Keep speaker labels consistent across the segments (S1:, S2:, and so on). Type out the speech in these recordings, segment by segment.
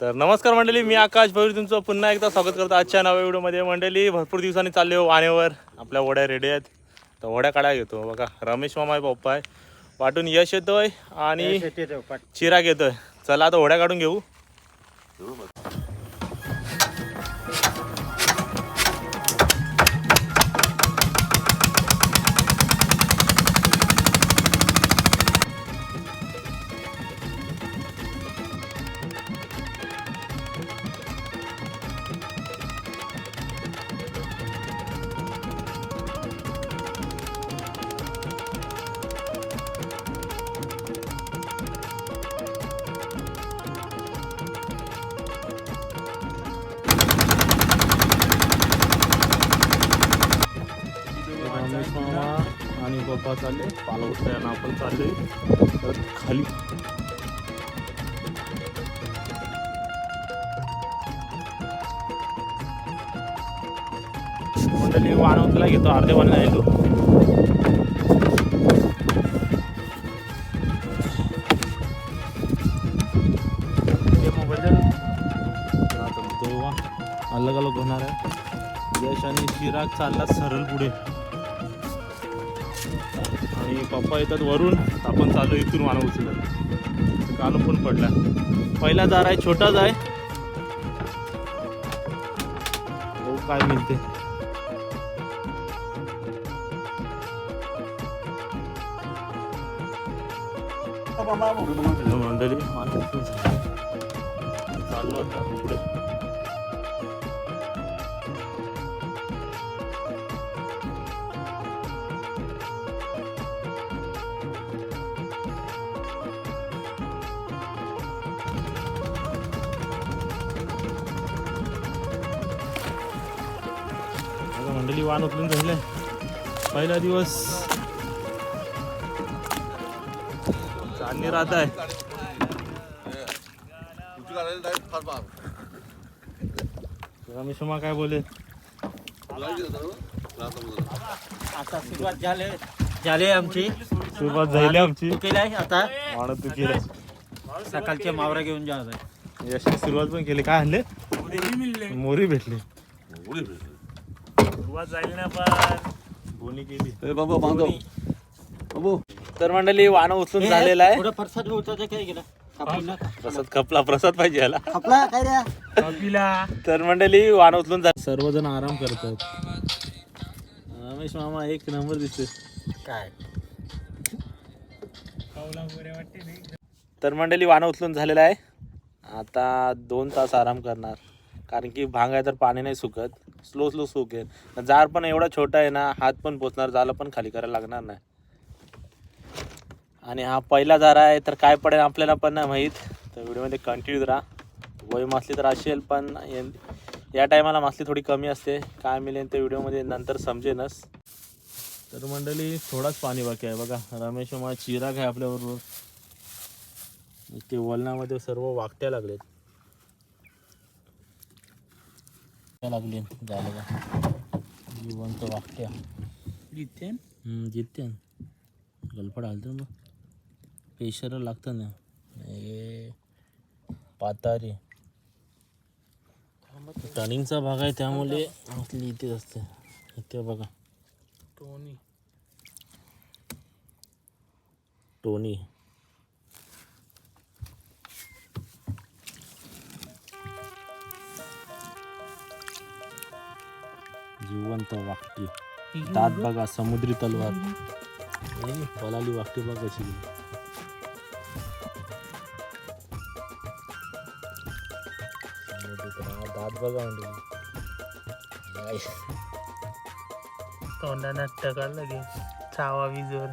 S1: तर नमस्कार मंडळी मी आकाश भैर तुमचं पुन्हा एकदा स्वागत करतो आजच्या नव्या व्हिडिओमध्ये. मंडळी भरपूर दिवसांनी चालले हो वाण्यावर आपल्या वड्या रेडी आहेत. तर वड्या काढायला घेतो. बघा रमेश मामा आहे पप्पा आहे. वाटून यश येतोय आणि चिराग येतोय. चला आता वड्या काढून घेऊ. चालले पप्पा चालले पालवसायला आपण चालले. तर खाली. मंडळी वाणवतला घेतो अर्धे वाण येतो अलग अलग होणार आहे. यश आणि चिराग चालला सरळ पुढे. आणि पप्पा येतात वरून. आपण चालू इथून वाणं उचलत काल पण पडला. पहिला दार आहे छोटाच आहे. हो काय मिळते हो, मंडळी. चाललो आता पुढे. मंडळी वाण उचलून झाले पहिला दिवस. चालणी राहत आहे. रमेश मा काय बोले
S2: आता सुरुवात झाले झाली आमची.
S1: सुरुवात झाली आमची.
S2: केलाय आता.
S1: वाण तू केलं
S2: सकाळचे मावरा घेऊन जात आहे.
S1: यशने सुरुवात पण केली. काय आणले? मोरी भेटली. सुरुवात झाली ना पण. बोनी केली.
S3: बाबा बांधव. बाबू.
S1: तर मंडळी वाण उचलून झालेला आहे.
S2: थोडं काय गेला कापून
S1: प्रसाद खपला प्रसाद पाहिजे याला.
S2: खपला काय रे?
S1: तर मंडळी वाण उचलून जा सर्वजण आराम करतात. रमेश मामा एक नंबर दिसते
S2: काय?
S1: तर मंडळी वाणं उचलून झालेलं आहे. आता दोन तास आराम करणार. कारण की भांग आहे तर पाणी नाही सुकत. स्लो स्लो सुकेल. जार पण एवढा छोटा आहे ना हात पण पोचणार जालं पण खाली करायला लागणार नाही. आणि हा पहिला जार आहे तर काय पडेल आपल्याला पण नाही माहीत. तर व्हिडिओमध्ये कंटिन्यू राहा. वय मासली तर असेल पण या- टायमाला मासली थोडी कमी असते. काय मिळेल ते व्हिडिओमध्ये नंतर समजेनच. तर मंडळी थोडाच पाणी बाकी आहे बघा. रमेश मा चिराग आहे आपल्याबरोबर. ते वलनामध्ये सर्व वाकट्या लागलेत. लागले. झालं का जिवंत वाकट्या
S2: जिथे
S1: जिथे गलफड आलं तर मग प्रेशर लागतं ना. हे पातारी. टर्निंगचा भाग आहे त्यामुळे आपली इथेच असते. इथे बघा.
S2: टोनी.
S1: टोनी. जिवंत वाकटी दात बघा समुद्री तलवार. ए, पलाली वाकटी बघ कशी गेली. समुद्री तलवार, दात बघा म्हणजे.
S2: तोंडानं टकाल लगे चावा विजोर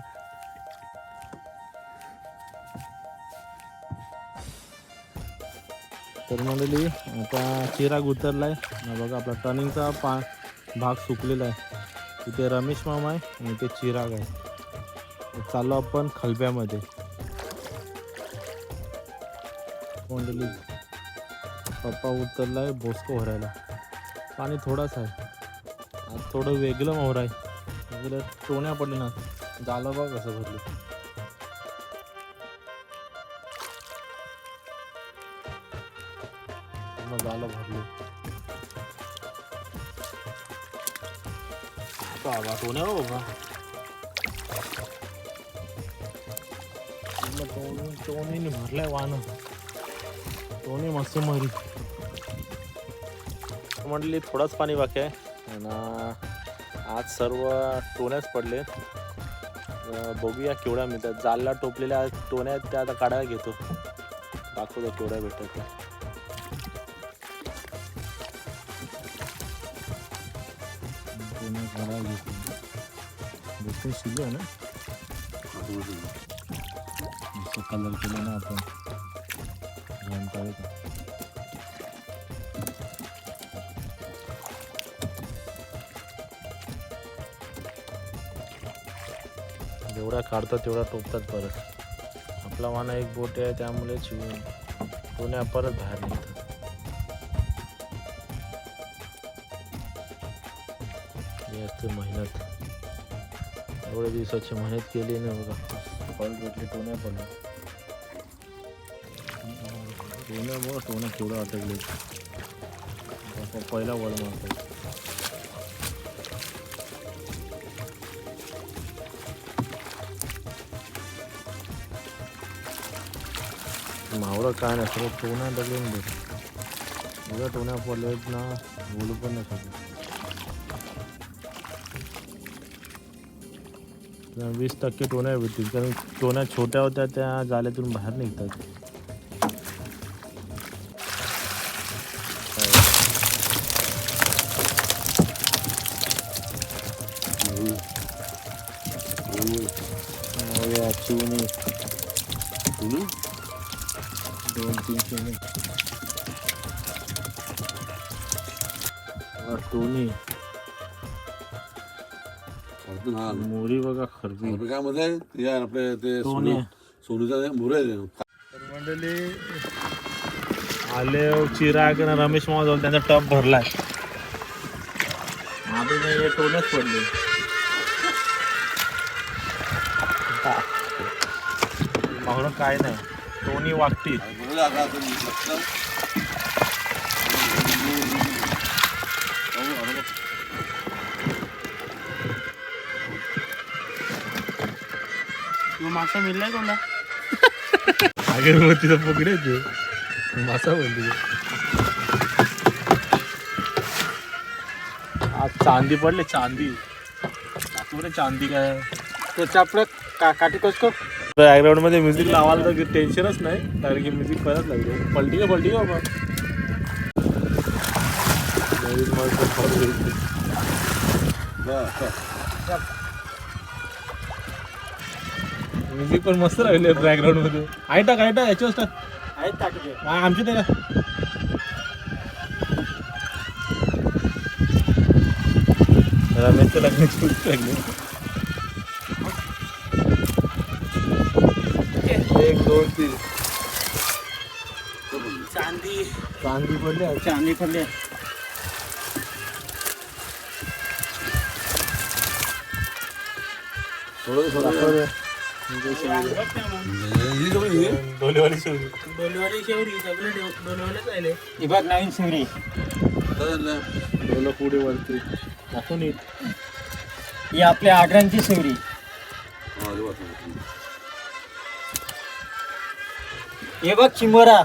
S1: तर मंडळी आता चिराग उतरलाय. बघा आपला टर्निंगचा पा भाग सुकलेला आहे. तिथे रमेश मामा आहे आणि इथे चिराग आहे. चाललो आपण खलब्यामध्ये. मंडळी पप्पा उतरलाय बोसको भरायला. पाणी थोडाच आहे. आज थोडं वेगळं मोहर आहे. वेगळं टोण्या पडले ना. झालं बघ कसं भरलं. मग झालं भरलं. बाबा टोने हो बाबा टोनीने भरलाय वाहन टोनी मस्त मरी म्हटली थोडंच पाणी बाकी आहे आणि आज सर्व टोण्याच पडले. बघूया केवढ्या मिळतात जालला टोपलेल्या टोण्या त्या आता काढायला घेतो. दाखवतो केवढ्या भेटतात त्या टोण्या काढायला घेतो भेटून शिजलो कलर केला ना आपण घंटा जेवढा काढतात तेवढा टोपतात परत. आपला वाना एक बोटे आहे त्यामुळे चिवून टोन्या परत बाहेर असते मेहनत. एवढ्या दिवसाची मेहनत केली ना बघा. फळ भेटले टोन्या पडल्या. टोन्या बघा टोन्या केवढं अटकले पहिला वळ मारतो मावळं काय नाही सगळं टोना डगून देत. टोण्या टोन्या पडल्या आहेत ना बोलू पण नाही सगळं वीस टक्के टोन्या भेटतील कारण टोन्या छोट्या होत्या त्या जाल्यातून बाहेर निघतात. खरबी
S3: काय मध्ये या आपले ते
S1: टोनी
S3: सोनूचा मुरे
S1: मंडळी आले चिराग आणि रमेश मावळ त्यांचा टप भरलाय. नाही हे टोनच पडले. मागणं काय नाही. टोनी वागती.
S2: मासा मिळलाय कोणा
S1: अगरबत्तीचा पकडे मासा बोलते आज चांदी पडले चांदी। दाखव चांदी काय
S2: त्याच्या आपलं का काठी कसको
S1: बॅकग्राऊंडमध्ये म्युझिक लावायला तर टेन्शनच नाही कारण की म्युझिक परत लागले पलटी का पलटी का बाबा नवीन मस्त म्युझिक पण मस्त लागले बॅकग्राऊंडमध्ये. आहे टाक आहे टाक याच्यावर टाक.
S2: आहेत टाकले
S1: आ- आमच्या त्याला. रमेशचं लग्नाची लागली एक दोन तीन.
S2: चांदी.
S1: चांदी पडली.
S2: चांदी पडली
S1: दाखव रे. डोलेवाली शेवटी.
S2: डोलवाली शेवरी सगळे डोलवालेच आले ही बघ नवीन शेवरी
S1: डोलं पुढे वरती दाखव नीट
S2: ही आपल्या आग्रांची शेवरी हे बघ चिंबोरा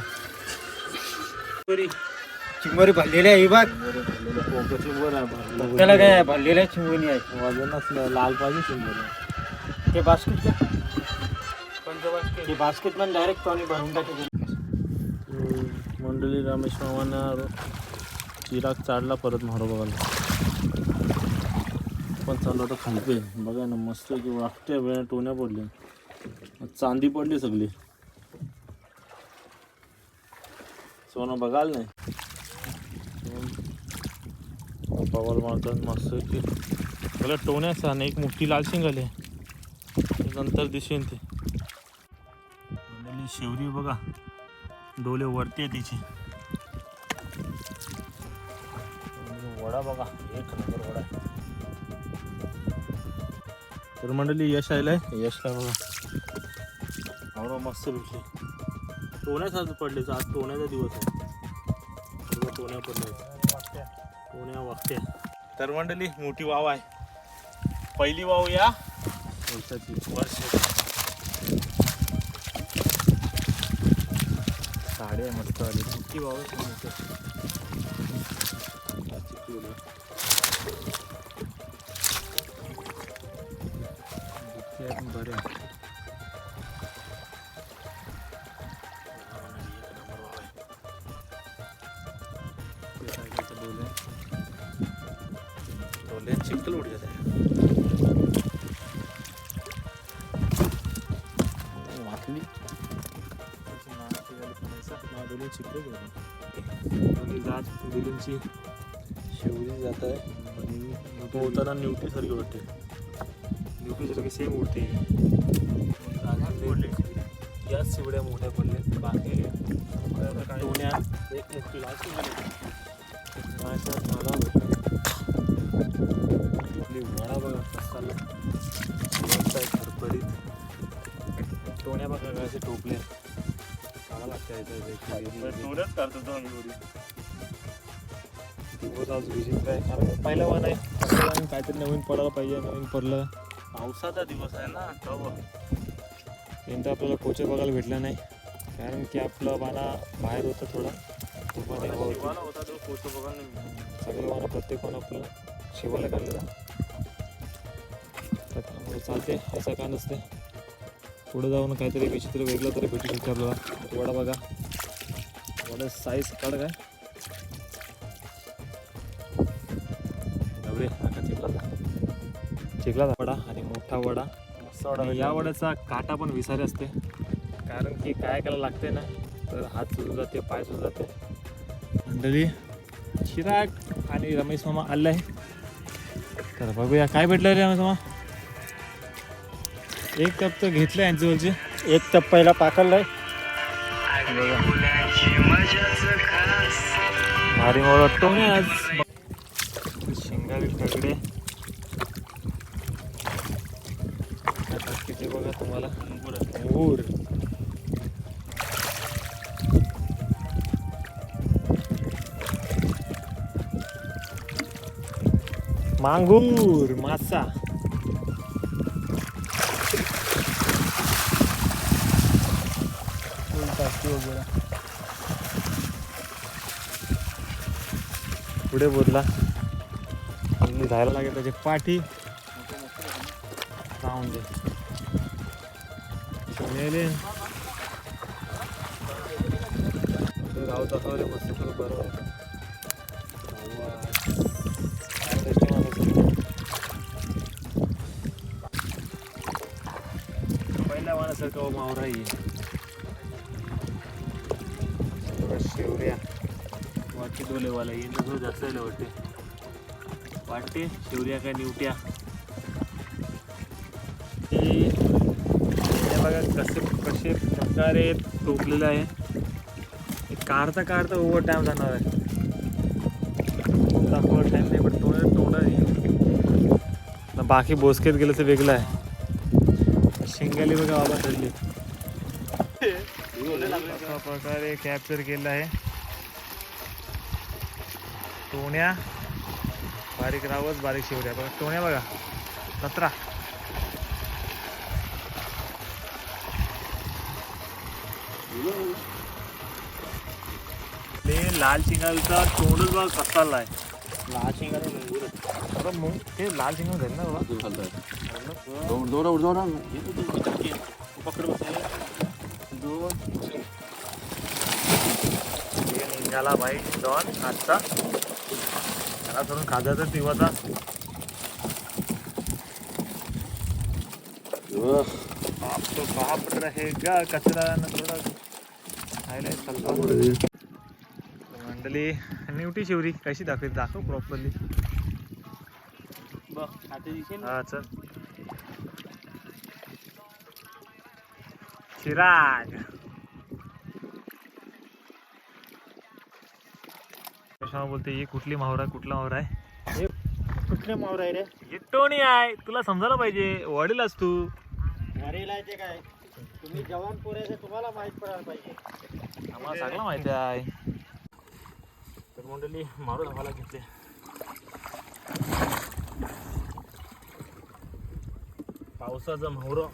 S2: चिंबोरी भरलेली आहे ही बघ. त्याला काय? भरलेल्या चिंबोनी आहे
S1: लाल पाहिजे सिंबल
S2: ते बास्केट ते बास्केट पण डायरेक्ट पाणी भरून टाकते
S1: मंडळी रमेश मामांना चिराग चाडला परत मारो बघायला पण चालू होतं खालपे बघा ना मस्त की वागत्या वेळा टोन्या पडल्या. चांदी पडली सगळी. सोनं बघाल नाही. पवाल मारतात मस्त की. सगळ्या टोण्याचा आणि एक मोठी लाल शिंग आली नंतर दिसेन ते. आपली शेवरी बघा. डोले वरती आहे तिचे. वडा बघा. एक नंबर वडा तर मंडळी यश आलेलं आहे यश काय बघा. आवडा मस्त भेटले. टोण्याच आज पडले. आज टोण्याचा दिवस आहे. टोण्या पडल्या टोण्या वागत्या तर मंडळी मोठी वाव आहे. पहिली वाव या वर्षाची वर्षाची.
S4: साडे मस्त आली
S1: मोठी
S4: बिलूंची
S1: शिवली जात आहे. पोहताना न्यूट्री सारखी वाटते.
S4: ड्युटीसारखी सेम उडते.
S1: याच शिवड्या मोठ्या पडल्या.
S4: बाकी
S1: टोण्या एक
S4: भेटलं वडा बघा
S1: खरपडीत
S4: टोण्या बघा कसे टोपले. मला लागतं याचं
S1: टोण्याच करतो
S4: आज आहे कारण पहिला वन आहे. पहिल्या वाणी काहीतरी नवीन पडायला पाहिजे नवीन पडलं.
S1: पावसाचा दिवस आहे ना
S4: यंदा आपल्याला कोचे बघायला भेटला नाही. कारण की आपलं वाना बाहेर होतं थोडा. होती.
S1: तो
S4: सगळं वाना प्रत्येक वाना आपलं शिवायला काढलेला. त्यामुळे चालते असं काय नसते पुढे जाऊन काहीतरी विचित्र वेगळं तरी भेटू शकते आपल्याला. वडा बघा. वडा साईज काढ काय.
S1: एवढे आता चिखला
S4: चिखला वडा आणि मोठा वडा. या वड्याचा काटा पण विसारे असते. कारण की काय करायला लागते ना तर हात सुजून जाते पाय सुजून जाते. मंडळी चिराग आणि रमेश मामा आले. आहे तर बघूया काय भेटलं रे रमेश मामा? एक कप तर घेतलं यांच्यावरचे
S2: एक टप पहिला पाकललाय
S4: भारी मला वाटतो आज आता किती बघा तुम्हाला अंगूर मांगूर मासा. पुढे बोलला. आणि जायला लागेल त्याची पाठी. लावून दे. मेले राहत असावं रे मस्त करू बरोबर पहिल्या वाण्यासारखं हो मावरा येईल शेवऱ्या.
S1: वाटते डोलेवाला येणं जास्त आहे वाटते. वाटते शिवऱ्या काय निवट्या?
S4: बघा कसे कसे प्रकारे टोकलेलं आहे. काढता काढता ओव्हर टाईम जाणार आहे. ओव्हर टाईम नाही पण तोंड तोंड आहे. बाकी बोसकेत गेलं तर वेगळं आहे. शेंगाली बघा बाबा ठरली प्रकारे कॅप्चर केलं आहे. टोण्या बारीक रावस बारीक शिवऱ्या बघा टोण्या बघा. सतरा. ते लाल शिंगाचा तोंडच बघा कसाला आहे.
S1: लाल
S4: मग ते लाल शिंगा झाले ना बाबा.
S3: दोन दोन उठ जाऊ ना
S1: पकड दोन.
S4: निघाला भाई डॉन आजचा. त्याला सोडून खाजाचा दिवाचा. आप तो बाप रहेगा कचरा न थोडा खायला चालतो मंडळी निवटी शिवरी कशी दाखव दाखव प्रॉपरली हा चल. चिराग कशा बोलते ही कुठली मावरा कुठला मावरा आहे?
S2: कुठले मावर आहे रे?
S4: ही टोणी आहे. तुला समजायला पाहिजे. वडीलच तू.
S2: घरीला ते काय? तुम्ही जवान पोरायचं तुम्हाला माहीत पडायला पाहिजे.
S4: आम्हाला सगळं माहिती आहे.
S1: तर मंडळी मारू धावायला घेतले पावसाचं मोहरं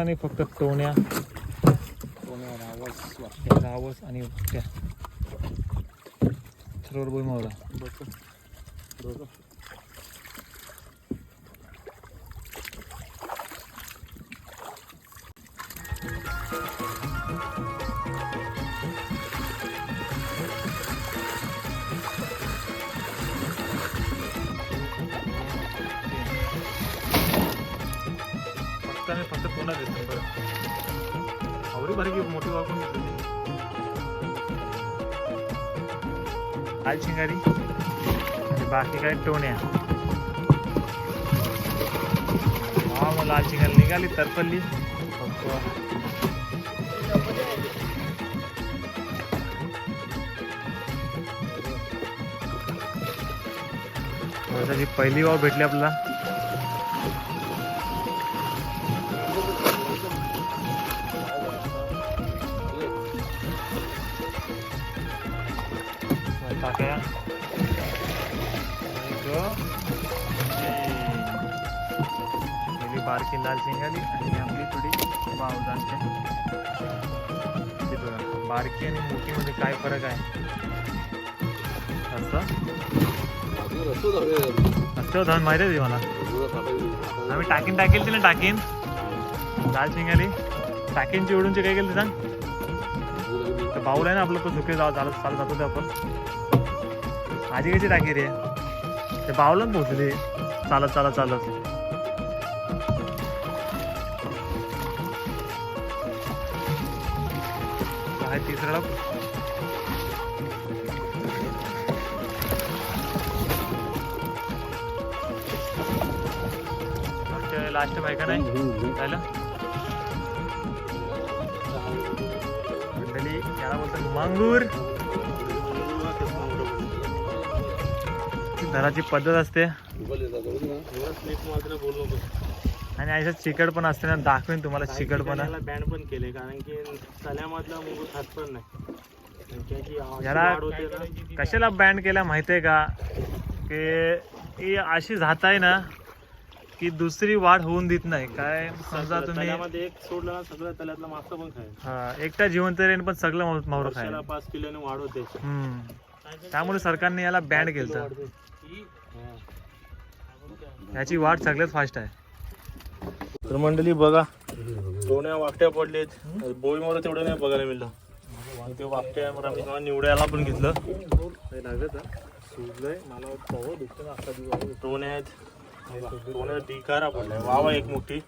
S4: आणि फक्त टोण्या टोण्या रावस रावस आणि त्या सर्व बोल मावळा. फक्त फक्त टोना देतो बरं. आवडी भारी की मोठी वाकून घेतली. लाल शिंगारी आणि बाकी काय टोण्या. हा मग लाल शिंगारी निघाली तरपल्ली. वर्षाची पहिली वाव भेटली आपला आपल्याला टाक्या गेली बारकी लाल शिंगाली आणि आपली थोडी वाव जाणते ते बारकी आणि मोठीमध्ये काय फरक आहे? असं? असं धान माहिती आहे मला आम्ही टाकीन टाकेल ती ना टाकीन. लाल शिंगाली. टाकीनची उडूनची काय केलं ते सांग? तर बाऊल आहे ना आपलं तो झुके जाऊ चालत चालत जातो ते आपण. आधी कशी टाकी रे ते बावलाच पोहोचले. चालत चालत चालत. आहे तिसरा लास्ट बायका नाही? झालं? मंडळी याला बोलतात मांगूर धराची पद्धत असते. आणि अशा चिकट पण असते ना दाखवेन तुम्हाला चिकटपणा
S1: बँड पण. केले कारण की मुंगूस पण नाही.
S4: याला. कशाला बँड केला माहिती आहे का की अशी जात आहे ना की दुसरी वाढ होऊन देत नाही. काय समजा तुम्ही
S1: एक सोडलं ना सगळं तल्यातला पण खाय
S4: हा, एकटा जिवंत रेन पण सगळं माव- मावरं खायला.
S1: पाच किलोने वाढ होते.
S4: त्यामुळे सरकारने याला बँड केलं याची वाट सगळ्यात फास्ट आहे.
S1: तर मंडळी बघा दोन्या वाकट्या पडलेत. बोई मोर तेवढं नाही बघायला मिळलं. मग ते वाकट्या आम्ही तेव्हा निवडायला पण घेतलं. दोन आहेत. दोन डिकारा पडलाय. वावा एक मोठी.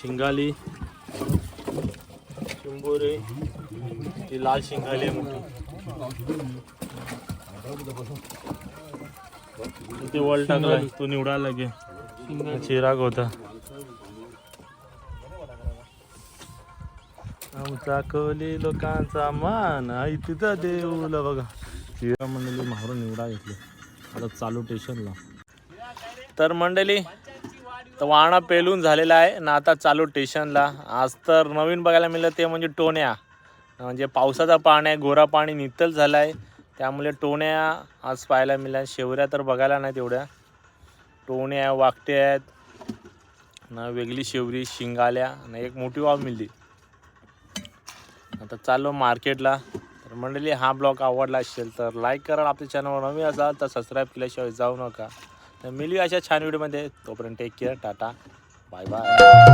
S1: शिंगाली. शिंबोरे ती लाल शिंगाली आहे मोठी. ते वळ टाकलाय. तो निवडायला लागे चिराग होता. आमचा कवली लोकांचा मान आई तिथं देऊला बघा. चिरा मंडळी मारून निवडा घेतले. आता चालू स्टेशनला तर मंडळी तर वाणा पेलून झालेला आहे ना आता चालू स्टेशनला आज तर नवीन बघायला मिळलं ते म्हणजे टोण्या. म्हणजे पावसाचा पाणी आहे गोरा पाणी नितल झाला आहे त्यामुळे टोण्या आज पाहायला मिळाल्या. शेवऱ्या तर बघायला नाही तेवढ्या टोण्या वाकटे आहेत ना वेगळी शेवरी शिंगाल्या ना एक मोठी वाव मिळली. आता चाललो मार्केटला. तर मंडळी हा ब्लॉग आवडला असेल तर लाईक करा आपल्या चॅनलवर नवीन असाल तर सबस्क्राईब केल्याशिवाय जाऊ नका. तर मिळू अशा छान व्हिडिओमध्ये तोपर्यंत take care ta ta. Bye bye